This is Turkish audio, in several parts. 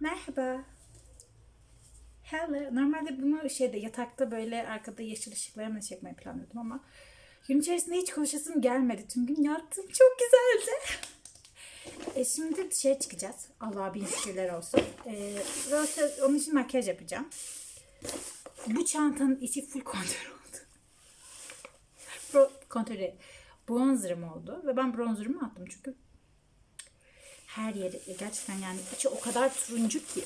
Merhaba. Hello. Normalde bunu şeyde yatakta böyle arkada yeşil ışıklarımla çekmeyi planlıyordum ama gün içerisinde hiç konuşasım gelmedi. Tüm gün yattım. Çok güzeldi. E şimdi dışarı çıkacağız. Allah'a bin şükürler olsun. E, zaten onun için makyaj yapacağım. Bu çantanın içi full kontör oldu. Bro, kontör değil. Bronzer'ım oldu. Ve ben bronzer'ımı attım çünkü her yeri gerçekten yani içi o kadar turuncu ki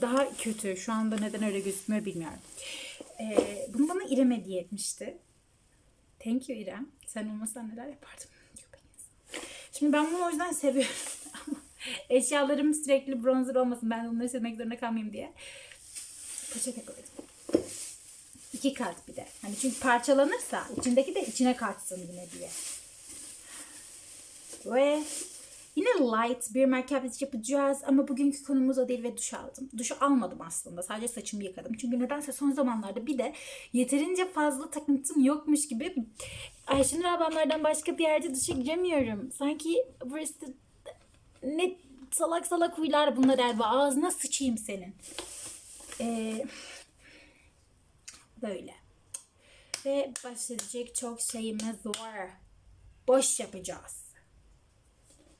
daha kötü. Şu anda neden öyle gözükmüyor bilmiyorum. Ee, bunu bana İrem hediye etmişti. Thank you İrem. Sen olmasan neler yapardım. Şimdi ben bunu o yüzden seviyorum. Eşyalarım sürekli bronzer olmasın. Ben onları silmek zorunda kalmayayım diye. Poşete koydum. İki kat bir de. Hani çünkü parçalanırsa içindeki de içine kaçsın yine diye. Ve yine light bir makyaj yapacağız ama bugünkü konumuz o değil ve duş aldım. Duşu almadım aslında. Sadece saçımı yıkadım. Çünkü nedense son zamanlarda bir de yeterince fazla takıntım yokmuş gibi Ayşenur ablamlardan başka bir yerde duşa giremiyorum. Sanki burası ne salak salak huylar bunlar Elba. Ağzına sıçayım senin. Ee, böyle. Ve başlayacak çok şeyimiz var. Boş yapacağız.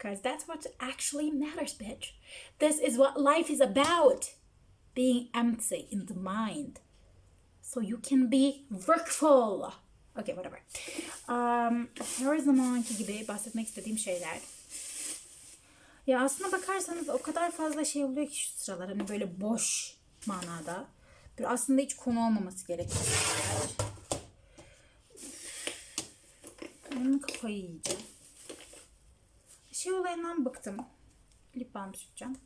Because that's what actually matters, bitch. This is what life is about. Being empty in the mind. So you can be workful. Okay, whatever. Um, her zamanki gibi bahsetmek istediğim şeyler. Ya aslına bakarsanız o kadar fazla şey oluyor ki şu sıralar. Hani böyle boş manada. Bir aslında hiç konu olmaması gerekiyor. Benim kafayı yiyeceğim şey olayından bıktım. Lip balm süreceğim.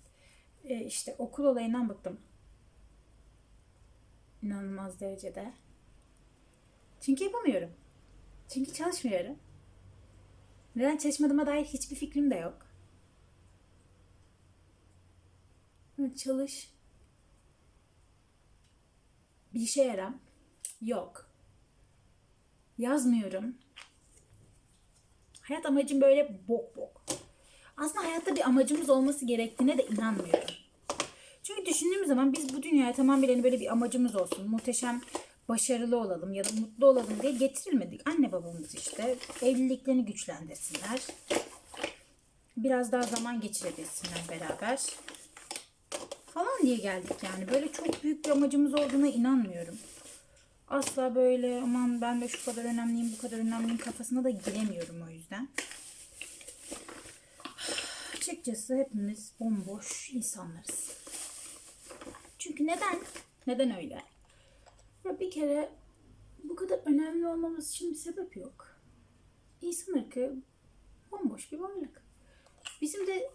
Ee, işte okul olayından bıktım. İnanılmaz derecede. Çünkü yapamıyorum. Çünkü çalışmıyorum. Neden çalışmadığıma dair hiçbir fikrim de yok. Çalış. Bir işe yaram. Yok. Yazmıyorum. Hayat amacım böyle bok bok. Aslında hayatta bir amacımız olması gerektiğine de inanmıyorum. Çünkü düşündüğümüz zaman biz bu dünyaya tamamıyla böyle bir amacımız olsun. Muhteşem başarılı olalım ya da mutlu olalım diye getirilmedik. Anne babamız işte evliliklerini güçlendirsinler. Biraz daha zaman geçirebilsinler beraber. Falan diye geldik yani. Böyle çok büyük bir amacımız olduğuna inanmıyorum. Asla böyle aman ben de şu kadar önemliyim bu kadar önemliyim kafasına da giremiyorum o yüzden. Açıkçası hepimiz bomboş insanlarız. Çünkü neden? Neden öyle? Ya bir kere bu kadar önemli olmamız için bir sebep yok. İnsan ırkı bomboş bir varlık. Bizim de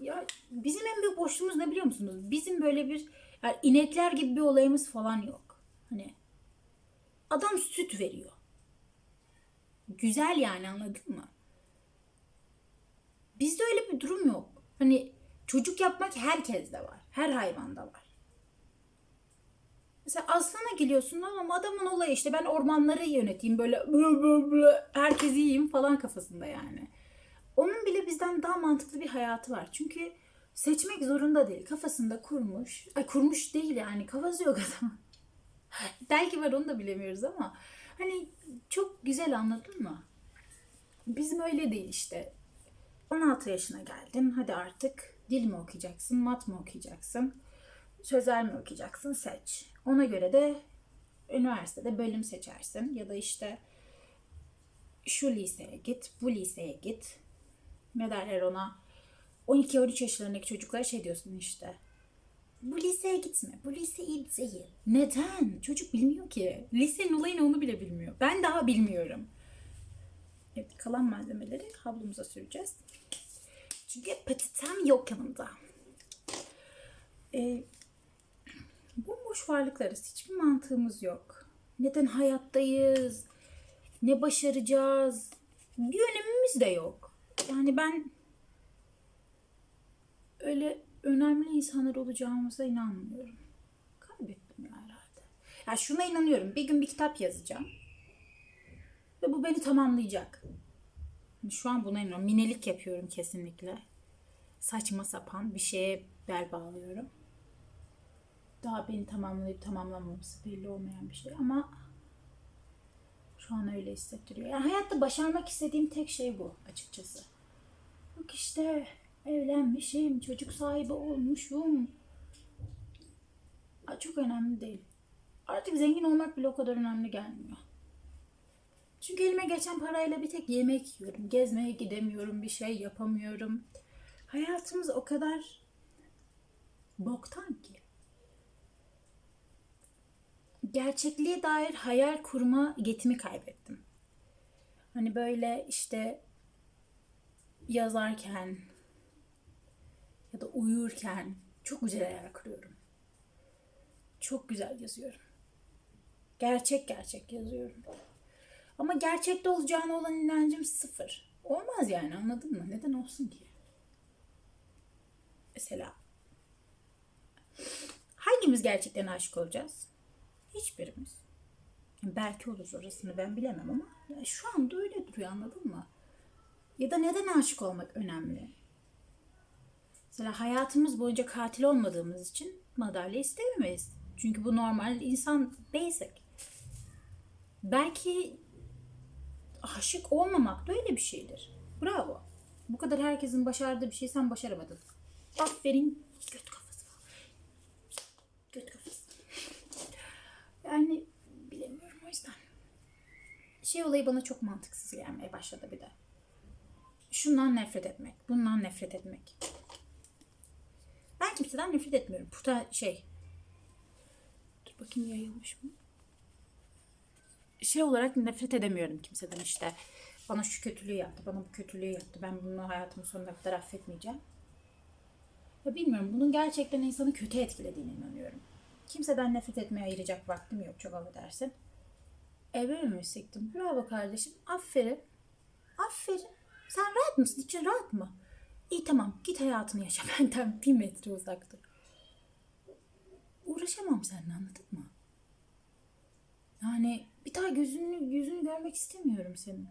ya bizim en büyük boşluğumuz ne biliyor musunuz? Bizim böyle bir yani inekler gibi bir olayımız falan yok. Hani adam süt veriyor. Güzel yani anladın mı? Bizde öyle bir durum yok. Hani çocuk yapmak herkeste var. Her hayvanda var. Mesela aslana geliyorsun ama adamın olayı işte ben ormanları yöneteyim böyle blı blı blı, herkesi yiyeyim falan kafasında yani. Onun bile bizden daha mantıklı bir hayatı var. Çünkü seçmek zorunda değil. Kafasında kurmuş. Ay kurmuş değil yani. Kafası yok adam. Belki var onu da bilemiyoruz ama hani çok güzel anladın mı? Bizim öyle değil işte. 16 yaşına geldin. Hadi artık dil mi okuyacaksın, mat mı okuyacaksın, sözel mi okuyacaksın seç. Ona göre de üniversitede bölüm seçersin ya da işte şu liseye git, bu liseye git. Ne derler ona? 12-13 yaşlarındaki çocuklara şey diyorsun işte. Bu liseye gitme. Bu lise iyi değil. Neden? Çocuk bilmiyor ki. Lisenin olayını onu bile bilmiyor. Ben daha bilmiyorum. Evet, kalan malzemeleri havlumuza süreceğiz. Çünkü patitem yok yanımda. Ee, bomboş varlıklarız. Hiçbir mantığımız yok. Neden hayattayız? Ne başaracağız? Bir önemimiz de yok. Yani ben öyle önemli insanlar olacağımıza inanmıyorum. Kaybettim ya herhalde. Ya şuna inanıyorum. Bir gün bir kitap yazacağım. Ve bu beni tamamlayacak. Şu an buna inanıyorum. Minelik yapıyorum kesinlikle. saçma sapan bir şeye bel bağlıyorum. Daha beni tamamlayıp tamamlamaması belli olmayan bir şey ama şu an öyle hissettiriyor. Yani hayatta başarmak istediğim tek şey bu açıkçası. Yok işte evlenmişim, çocuk sahibi olmuşum. Aa, Çok önemli değil. Artık zengin olmak bile o kadar önemli gelmiyor. Çünkü elime geçen parayla bir tek yemek yiyorum. Gezmeye gidemiyorum, bir şey yapamıyorum. Hayatımız o kadar boktan ki. Gerçekliğe dair hayal kurma yetimi kaybettim. Hani böyle işte yazarken ya da uyurken çok güzel hayal kuruyorum. Çok güzel yazıyorum. Gerçek gerçek yazıyorum. Ama gerçekte olacağına olan inancım sıfır. Olmaz yani anladın mı? Neden olsun ki? Mesela hangimiz gerçekten aşık olacağız? Hiçbirimiz. Belki olur orasını ben bilemem ama şu anda öyle duruyor anladın mı? Ya da neden aşık olmak önemli? Mesela hayatımız boyunca katil olmadığımız için madalya istememeyiz. Çünkü bu normal insan basic. Belki aşık olmamak da öyle bir şeydir. Bravo. Bu kadar herkesin başardığı bir şey sen başaramadın. Aferin göt kafası. Göt kafası. Yani bilemiyorum o yüzden. Şey olayı bana çok mantıksız gelmeye başladı bir de. Şundan nefret etmek, bundan nefret etmek. Ben kimseden nefret etmiyorum. Puta şey. Dur bakayım yayılmış mı? Şey olarak nefret edemiyorum kimseden işte. Bana şu kötülüğü yaptı, bana bu kötülüğü yaptı. Ben bunu hayatımın sonuna kadar affetmeyeceğim. Ya bilmiyorum bunun gerçekten insanı kötü etkilediğine inanıyorum. Kimseden nefret etmeye ayıracak vaktim yok çok affedersin. E böyle mi siktim? Bravo kardeşim. Aferin. Aferin. Sen rahat mısın? İçin rahat mı? İyi tamam git hayatını yaşa benden bir metre uzakta. Uğraşamam seninle anladın mı? Yani bir daha gözünü, yüzünü görmek istemiyorum senin.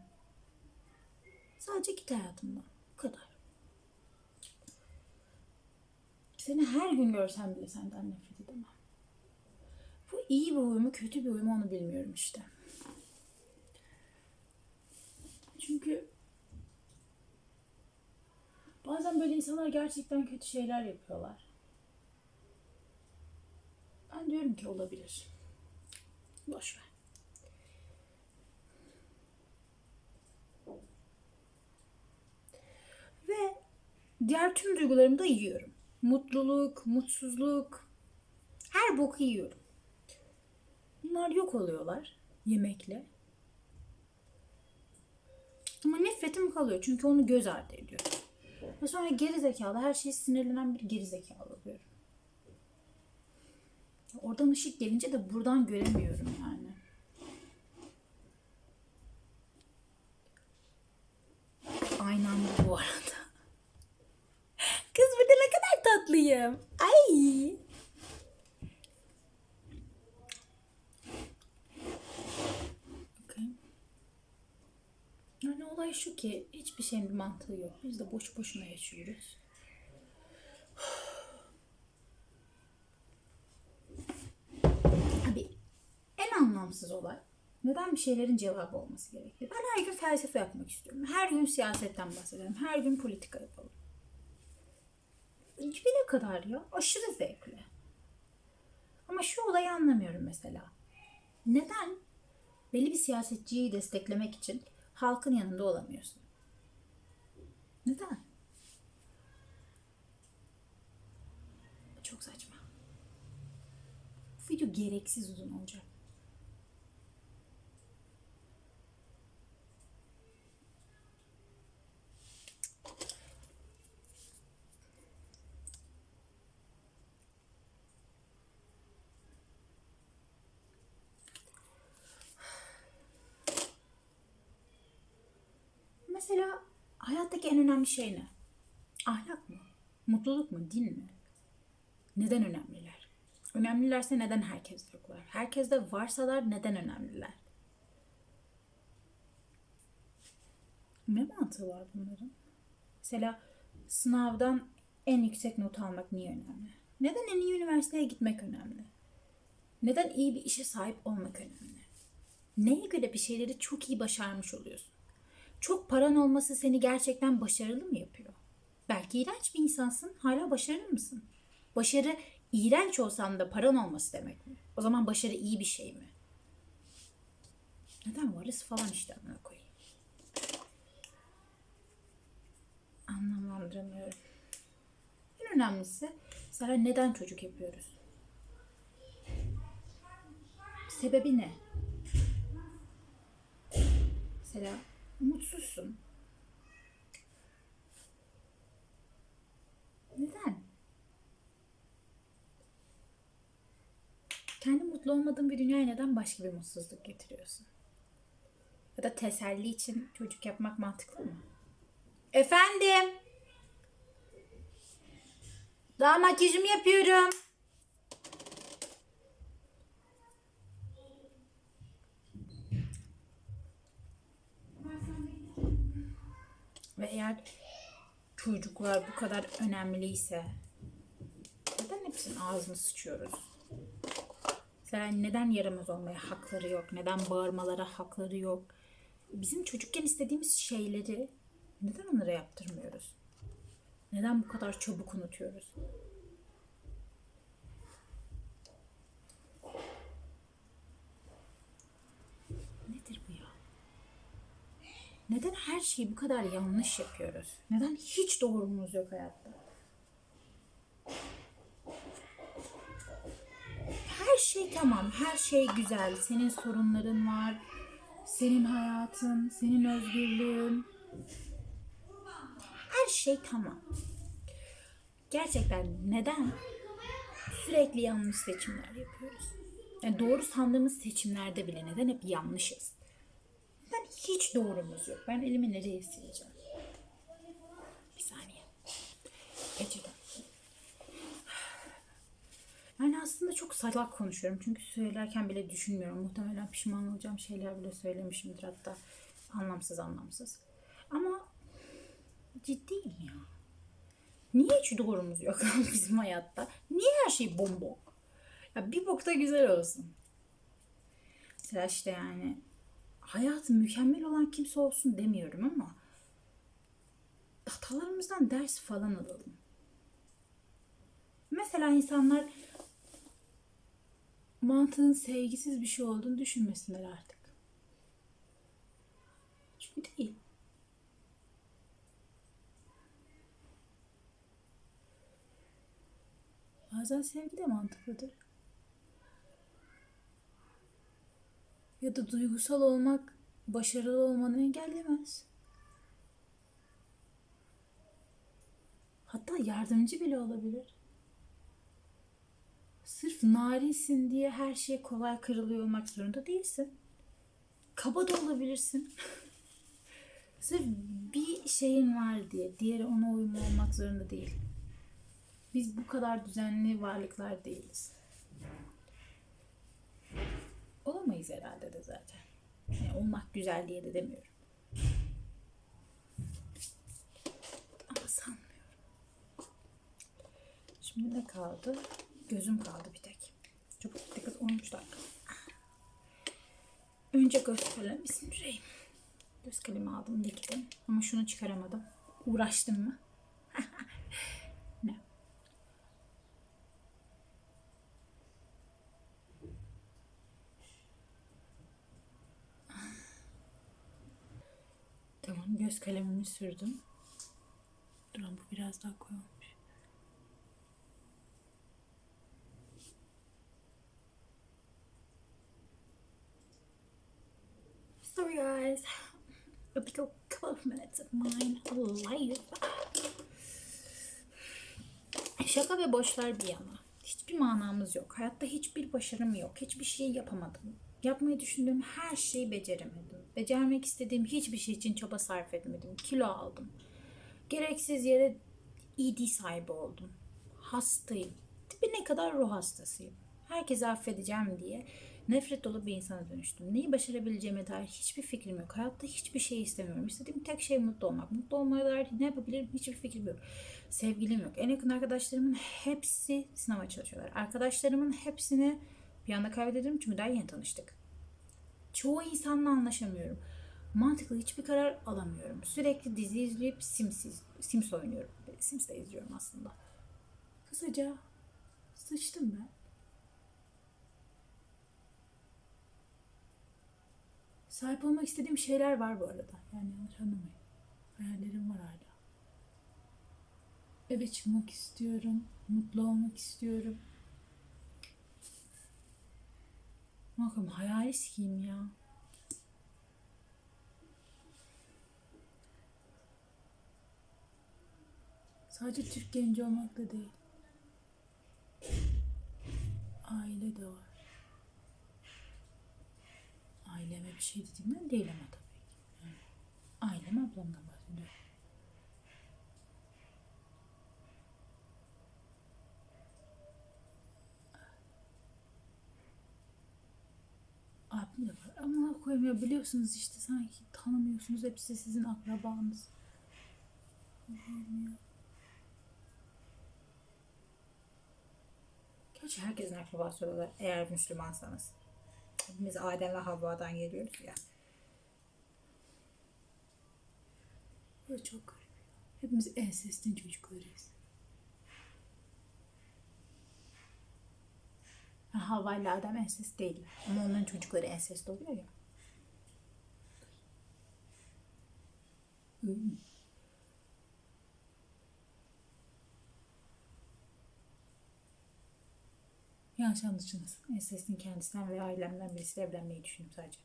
Sadece git hayatımdan. Bu kadar. Seni her gün görsem bile senden nefret edemem. Bu iyi bir huy mu kötü bir huy mu onu bilmiyorum işte. Çünkü bazen böyle insanlar gerçekten kötü şeyler yapıyorlar. Ben diyorum ki olabilir. Boş ver. Ve diğer tüm duygularımı da yiyorum. Mutluluk, mutsuzluk, her boku yiyorum. Bunlar yok oluyorlar yemekle. Ama nefretim kalıyor çünkü onu göz ardı ediyorum. Ve sonra geri zekalı, her şeye sinirlenen bir geri zekalı oluyorum. Oradan ışık gelince de buradan göremiyorum yani. Aynı anda bu arada. Kız burada ne kadar tatlıyım. Ay. Yani olay şu ki hiçbir şeyin bir mantığı yok. Biz de boş boşuna yaşıyoruz. Abi en anlamsız olay neden bir şeylerin cevabı olması gerekli? Ben her gün felsefe yapmak istiyorum. Her gün siyasetten bahsedelim. Her gün politika yapalım. Hiçbir ne kadar ya? Aşırı zevkli. Ama şu olayı anlamıyorum mesela. Neden belli bir siyasetçiyi desteklemek için halkın yanında olamıyorsun? Neden? Çok saçma. Bu video gereksiz uzun olacak. Mesela hayattaki en önemli şey ne? Ahlak mı? Mutluluk mu? Din mi? Neden önemliler? Önemlilerse neden herkeste yoklar? Herkeste varsalar neden önemliler? Ne mantığı var bunların? Mesela sınavdan en yüksek not almak niye önemli? Neden en iyi üniversiteye gitmek önemli? Neden iyi bir işe sahip olmak önemli? Neye göre bir şeyleri çok iyi başarmış oluyorsun? Çok paran olması seni gerçekten başarılı mı yapıyor? Belki iğrenç bir insansın, hala başarılı mısın? Başarı iğrenç olsam da paran olması demek mi? O zaman başarı iyi bir şey mi? Neden varız falan işte amına koyayım. Anlamlandıramıyorum. En önemlisi mesela neden çocuk yapıyoruz? Sebebi ne? Mesela mutsuzsun. Neden? Kendi mutlu olmadığın bir dünyaya neden başka bir mutsuzluk getiriyorsun? Ya da teselli için çocuk yapmak mantıklı mı? Efendim? Daha makyajımı yapıyorum. Ve eğer çocuklar bu kadar önemliyse neden hepsinin ağzını sıçıyoruz? Mesela neden yaramaz olmaya hakları yok? Neden bağırmalara hakları yok? Bizim çocukken istediğimiz şeyleri neden onlara yaptırmıyoruz? Neden bu kadar çabuk unutuyoruz? Nedir bu ya? Neden her şeyi bu kadar yanlış yapıyoruz? Neden hiç doğrumuz yok hayatta? Her şey tamam, her şey güzel. Senin sorunların var, senin hayatın, senin özgürlüğün. Her şey tamam. Gerçekten neden sürekli yanlış seçimler yapıyoruz? Yani doğru sandığımız seçimlerde bile neden hep yanlışız? Neden hiç doğrumuz yok? Ben elimi nereye sileceğim? Bir saniye. Peçete. Yani aslında çok salak konuşuyorum. Çünkü söylerken bile düşünmüyorum. Muhtemelen pişman olacağım şeyler bile söylemişimdir hatta. Anlamsız anlamsız. Ama ciddiyim ya. Niye hiç doğrumuz yok bizim hayatta? Niye her şey bombok? Ya bir bok da güzel olsun. Mesela işte yani hayatı mükemmel olan kimse olsun demiyorum ama hatalarımızdan ders falan alalım. Mesela insanlar mantığın sevgisiz bir şey olduğunu düşünmesinler artık. Çünkü değil. Bazen sevgi de mantıklıdır. Ya da duygusal olmak başarılı olmanı engellemez. Hatta yardımcı bile olabilir. Sırf narinsin diye her şey kolay kırılıyor olmak zorunda değilsin. Kaba da olabilirsin. Sırf bir şeyin var diye diğeri ona uyumlu olmak zorunda değil. Biz bu kadar düzenli varlıklar değiliz. Olamayız herhalde de zaten. Yani olmak güzel diye de demiyorum. Ama sanmıyorum. Şimdi ne kaldı? Gözüm kaldı bir tek. Çok gitti kız 13 dakika. Önce göz kalemi süreyim. Göz kalemi aldım diktim. Ama şunu çıkaramadım. Uğraştım mı? ne? Tamam göz kalemimi sürdüm. Duran bu biraz daha koyu olmuş. Sorry guys. A couple of minutes of mine life. Şaka ve boşlar bir yana. Hiçbir manamız yok. Hayatta hiçbir başarım yok. Hiçbir şey yapamadım. Yapmayı düşündüğüm her şeyi beceremedim. Becermek istediğim hiçbir şey için çaba sarf edemedim. Kilo aldım. Gereksiz yere ED sahibi oldum. Hastayım. Dibine kadar ruh hastasıyım. Herkesi affedeceğim diye Nefret dolu bir insana dönüştüm. Neyi başarabileceğime dair hiçbir fikrim yok. Hayatta hiçbir şey istemiyorum. İstediğim tek şey mutlu olmak. Mutlu olmaya dair ne yapabilirim hiçbir fikrim yok. Sevgilim yok. En yakın arkadaşlarımın hepsi sınava çalışıyorlar. Arkadaşlarımın hepsini bir anda kaybederim çünkü daha yeni tanıştık. Çoğu insanla anlaşamıyorum. Mantıklı hiçbir karar alamıyorum. Sürekli dizi izleyip Sims, Sims oynuyorum. Sims de izliyorum aslında. Kısaca sıçtım ben. Sahip olmak istediğim şeyler var bu arada. Yani yanlış anlamayın. Hayallerim var hala. Eve çıkmak istiyorum. Mutlu olmak istiyorum. Bakın hayali sikeyim ya. Sadece Türk genci olmak da değil. Aile de var. Aileme bir şey dediğimden değil ama tabii ki. Yani ailem ablamdan bahsediyorum. Abim de var. Ama koyayım ya biliyorsunuz işte sanki tanımıyorsunuz. Hepsi sizin akrabanız. Allah'ım ya. Gerçi herkesin akrabası oluyorlar eğer Müslümansanız. Biz Adem ve Havva'dan geliyoruz ya. Bu çok garip. Hepimiz ensestin çocuklarıyız. Havva ile Adem ensest değil. Ama onların çocukları ensest oluyor ya. Hmm. Yanlış anlaşılmasın. Ensestin kendisinden ve ailemden birisiyle evlenmeyi düşündüm sadece.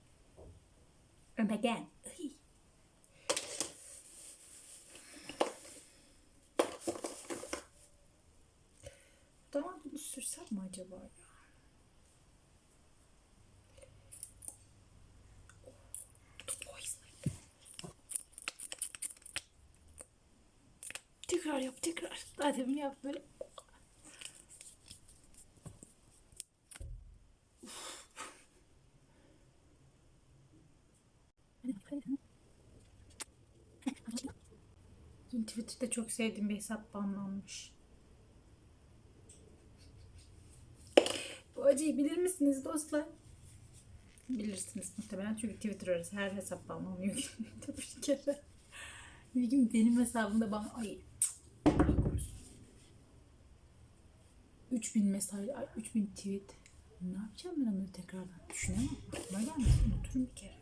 Ömegen. Iy. Daha bunu sürsem mi acaba ya? Yap tekrar. Daha yap böyle. Dün Twitter'da çok sevdiğim bir hesap banlanmış. Bu acıyı bilir misiniz dostlar? Bilirsiniz muhtemelen çünkü Twitter arası her hesap banlanıyor günde bir kere. Bir gün benim hesabımda ban... Ay. cık. 3000 mesaj, ay 3000 tweet. Ne yapacağım ben onları tekrardan? Düşünemem. Aklıma gelmesin. Oturun bir kere.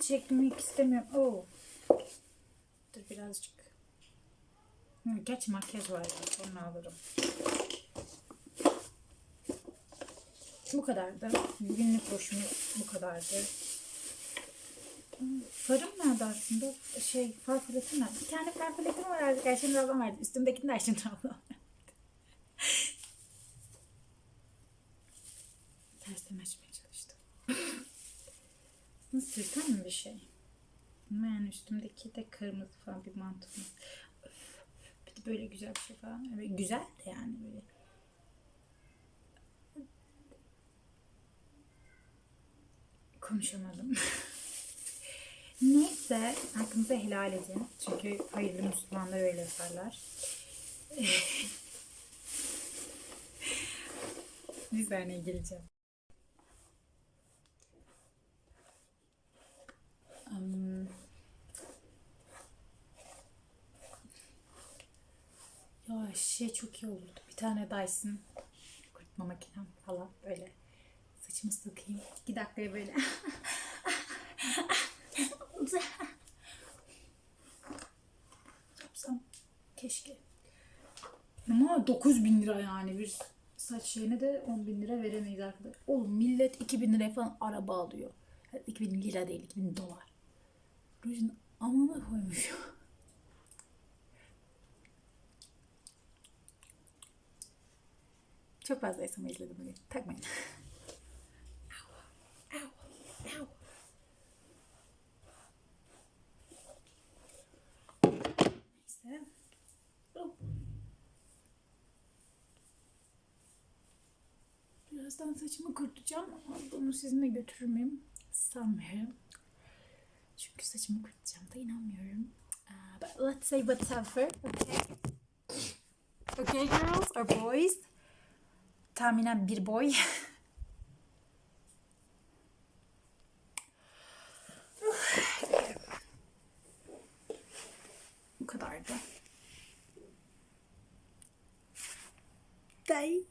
Çekmek istemiyorum. Oo. Dur birazcık. Hı, Gerçi makyaj var ya. Sonra alırım. Bu kadardı. Bugünlük boşumuz bu kadardı. Farım nerede aslında? Şey, far paletim nerede? Bir tane far paletim var artık. Ayşenur ablam verdi. Üstümdekini de Ayşenur ablam Mi bir şey? Yani üstümdeki de kırmızı falan bir mantım. Bir de böyle güzel bir şey falan. Böyle güzel de yani böyle. Konuşamadım. Neyse hakkınızı helal edin. Çünkü hayırlı Müslümanlar öyle yaparlar. bir saniye geleceğim. Am, Ya şey çok iyi olurdu. Bir tane Dyson kurutma makinem falan böyle saçımı sıkayım. İki dakikaya böyle. Yapsam keşke. Ama 9 bin lira yani bir saç şeyine de 10 bin lira veremeyiz arkadaşlar. Oğlum millet 2000 liraya falan araba alıyor. 2000 lira değil 2000 dolar. Rujun amına koymuş. Çok fazla ASMR izledim bugün. Takmayın. Birazdan saçımı kurutacağım bunu sizinle götürür müyüm? Sanmıyorum. Çünkü saçımı kurutacağım da inanmıyorum. Uh, but let's say whatever. Okay. Okay girls or boys. Tahminen bir boy. Bu kadardı. Day.